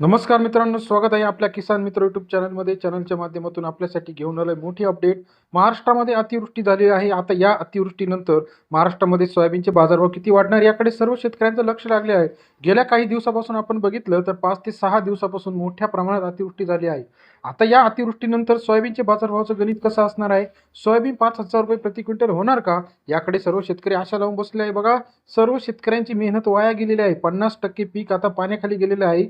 नमस्कार मित्रांनो स्वागत आहे आपल्या किसान मित्र युट्यूब चॅनलमध्ये चॅनलच्या माध्यमातून आपल्यासाठी घेऊन आलं मोठी अपडेट महाराष्ट्रामध्ये अतिवृष्टी झालेली आहे. आता या अतिवृष्टीनंतर महाराष्ट्रामध्ये सोयाबीनचे बाजारभाव किती वाढणार याकडे सर्व शेतकऱ्यांचं लक्ष लागले आहे. गेल्या काही दिवसापासून आपण बघितलं तर पाच ते सहा दिवसापासून मोठ्या प्रमाणात अतिवृष्टी झाली आहे. आता या अतिवृष्टीनंतर सोयाबीनचे बाजारभावाचं गणित कसं असणार आहे? सोयाबीन पाच हजार रुपये प्रति क्विंटल होणार का? याकडे सर्व शेतकरी आशा लावून बसले आहे. बघा सर्व शेतकऱ्यांची मेहनत वाया गेलेली आहे. पन्नास टक्के पीक आता पाण्याखाली गेलेलं आहे.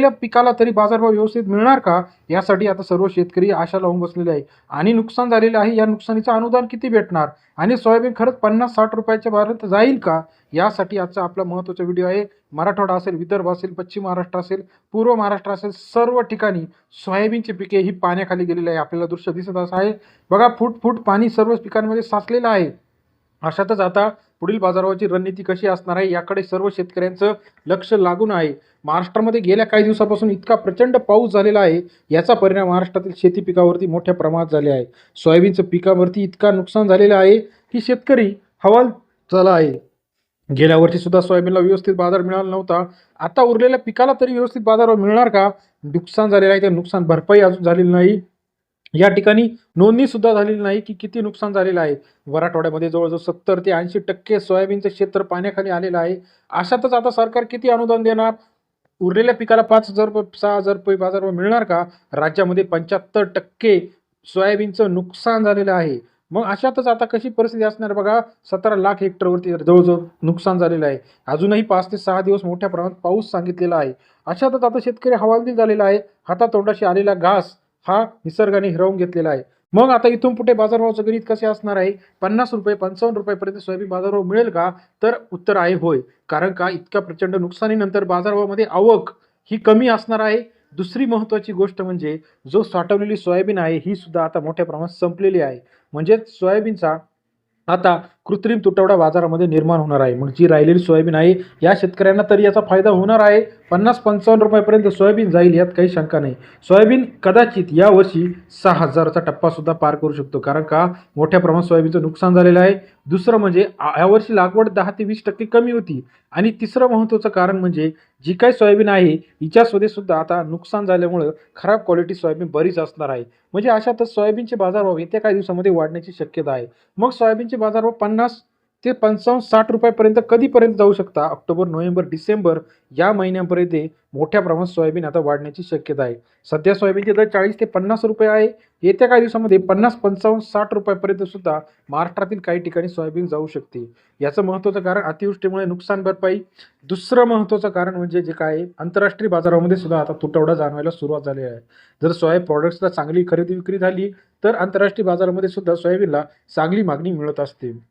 उरलेल्या पिकाला तरी बाजारभाव व्यवस्थित मिळणार का? यासाठी आता सर्व शेतकरी आशा लावून बसलेले आहे आणि नुकसान झालेलं आहे या नुकसानीचं अनुदान किती भेटणार? आणि सोयाबीन खरंच पन्नास साठ रुपयाच्या भारत जाईल का? यासाठी आजचा आपला महत्त्वाचा व्हिडिओ आहे. मराठवाडा असेल विदर्भ असेल पश्चिम महाराष्ट्र असेल पूर्व महाराष्ट्र असेल सर्व ठिकाणी सोयाबीनची पिके ही पाण्याखाली गेलेली आहे. आपल्याला दृश्य दिसत असं आहे. बघा फूट फूट पाणी सर्व पिकांमध्ये साचलेलं आहे. अशातच आता पुढील बाजारभावाची रणनीती कशी असणार आहे याकडे सर्व शेतकऱ्यांचं लक्ष लागून आहे. महाराष्ट्रामध्ये गेल्या काही दिवसापासून इतका प्रचंड पाऊस झालेला आहे याचा परिणाम महाराष्ट्रातील शेती पिकावरती मोठ्या प्रमाणात झाले आहे. सोयाबीनचं पिकावरती इतका नुकसान झालेलं आहे की शेतकरी हवाल झाला आहे. गेल्या वर्षी सुद्धा सोयाबीनला व्यवस्थित बाजार मिळाला नव्हता. आता उरलेल्या पिकाला तरी व्यवस्थित बाजार मिळणार का? नुकसान झालेलं आहे ते नुकसान भरपाई अजून झालेली नाही. या ठिकाणी नोंदणी सुद्धा झालेली नाही की किती नुकसान झालेलं आहे. मराठवाड्यामध्ये जवळजवळ सत्तर ते ऐंशी टक्के सोयाबीनचं क्षेत्र पाण्याखाली आलेलं आहे. अशातच आता सरकार किती अनुदान देणार? उरलेल्या पिकाला पाच हजार रुपये सहा हजार रुपये बाजारभाव मिळणार का? राज्यामध्ये पंच्याहत्तर टक्के सोयाबीनचं नुकसान झालेलं आहे. मग अशातच आता कशी परिस्थिती असणार बघा? सतरा लाख हेक्टरवरती जवळजवळ नुकसान झालेलं आहे. अजूनही पाच ते सहा दिवस मोठ्या प्रमाणात पाऊस सांगितलेला आहे. अशातच आता शेतकरी हवालदिल झालेला आहे. हातातोंडाशी आलेला घास हा निसर्गाने हिरावून घेतलेला आहे. मग आता इथून पुढे बाजारभावाचं गणित कसे असणार आहे? पन्नास रुपये पंचावन्न रुपयापर्यंत सोयाबीन बाजारभाव मिळेल का? तर उत्तर आहे होय. कारण का इतक्या प्रचंड नुकसानीनंतर बाजारभावामध्ये आवक ही कमी असणार आहे. दुसरी महत्त्वाची गोष्ट म्हणजे जो साठवलेली सोयाबीन आहे ही सुद्धा आता मोठ्या प्रमाणात संपलेली आहे. म्हणजेच सोयाबीनचा आता कृत्रिम तुटवडा बाजारामध्ये निर्माण होणार आहे. मग जी राहिलेली सोयाबीन आहे या शेतकऱ्यांना तरी याचा फायदा होणार आहे. पन्नास पंचावन्न रुपयापर्यंत सोयाबीन जाईल यात काही शंका नाही. सोयाबीन कदाचित यावर्षी सहा हजाराचा टप्पासुद्धा पार करू शकतो. कारण का? मोठ्या प्रमाणात सोयाबीनचं नुकसान झालेलं आहे. दुसरं म्हणजे यावर्षी लागवड दहा ते वीस टक्के कमी होती. आणि तिसरं महत्त्वाचं कारण म्हणजे जी काही सोयाबीन आहे हिच्यामध्ये सुद्धा आता नुकसान झाल्यामुळं खराब क्वालिटी सोयाबीन बरीच असणार आहे. म्हणजे अशातच सोयाबीनचे बाजारभाव येत्या काही दिवसामध्ये वाढण्याची शक्यता आहे. मग सोयाबीनचे बाजारभाव पन्नास पन्नास ते पंचावन्न साठ रुपयापर्यंत कधीपर्यंत जाऊ शकता? ऑक्टोबर नोव्हेंबर डिसेंबर या महिन्यापर्यंत मोठ्या प्रमाणात सोयाबीन आता वाढण्याची शक्यता आहे. सध्या सोयाबीनचे दर चाळीस ते पन्नास रुपये आहे. येत्या काही दिवसामध्ये पन्नास पंचावन्न साठ रुपयापर्यंत सुद्धा महाराष्ट्रातील काही ठिकाणी सोयाबीन जाऊ शकते. याचं महत्त्वाचं कारण अतिवृष्टीमुळे नुकसान भरपाई. दुसरं महत्त्वाचं कारण म्हणजे जे काय आहे, आंतरराष्ट्रीय बाजारामध्ये सुद्धा आता तुटवडा जाणवायला सुरुवात झाली आहे. जर सोयाबीन प्रॉडक्ट्सला चांगली खरेदी विक्री झाली तर आंतरराष्ट्रीय बाजारामध्ये सुद्धा सोयाबीनला चांगली मागणी मिळत असते.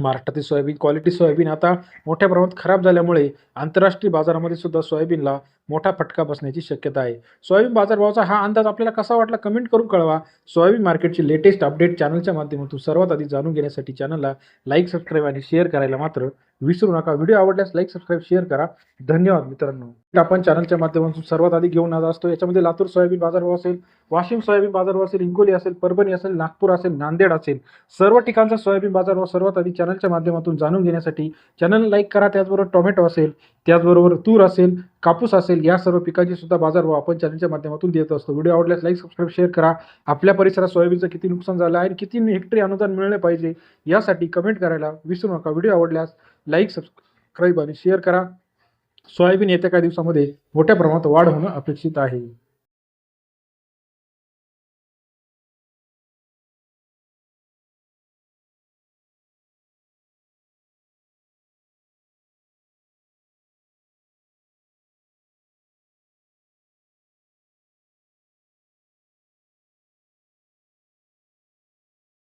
महाराष्ट्रातील सोयाबीन क्वालिटी सोयाबीन आता मोठ्या प्रमाणात खराब झाल्यामुळे आंतरराष्ट्रीय बाजारामध्ये सुद्धा सोयाबीनला मोठा फटका बसण्याची शक्यता आहे. सोयाबीन बाजारभावाचा हा अंदाज आपल्याला कसा वाटला कमेंट करून कळवा. सोयाबीन मार्केटची लेटेस्ट अपडेट चॅनलच्या माध्यमातून सर्वात आधी जाणून घेण्यासाठी चॅनलला लाईक सबस्क्राईब आणि शेअर करायला मात्र विसरू नका. व्हिडिओ आवडल्यास लाईक सबस्क्राईब शेअर करा. धन्यवाद मित्रांनो. आपण चॅनलच्या माध्यमातून सर्वात आधी घेऊन आज असतो. याच्यामध्ये लातूर सोयाबीन बाजारभाव असेल वाशिम सोयाबीन बाजारभाव असेल हिंगोली असेल परभणी असेल नागपूर असेल नांदेड असेल सर्व ठिकाणचा सोयाबीन बाजारभाव सर्वात आधी चॅनलच्या माध्यमातून जाणून घेण्यासाठी चॅनल लाईक करा त्याचबरोबर टोमॅटो असेल त्याचबरोबर तूर असेल कापूस असेल या सर्व पिकांची सुद्धा बाजारभाव आपण चॅनलच्या माध्यमातून देत असतो. व्हिडिओ आवडल्यास लाईक सबस्क्राईब शेअर करा. आपल्या परिसरात सोयाबीनचं किती नुकसान झालं आहे आणि किती हेक्टरी अनुदान मिळणे पाहिजे यासाठी कमेंट करायला विसरू नका. व्हिडिओ आवडल्यास लाईक सबस्क्राईब आणि शेअर करा. सोयाबीन येत्या काही दिवसामध्ये मोठ्या प्रमाणात वाढ होणं अपेक्षित आहे.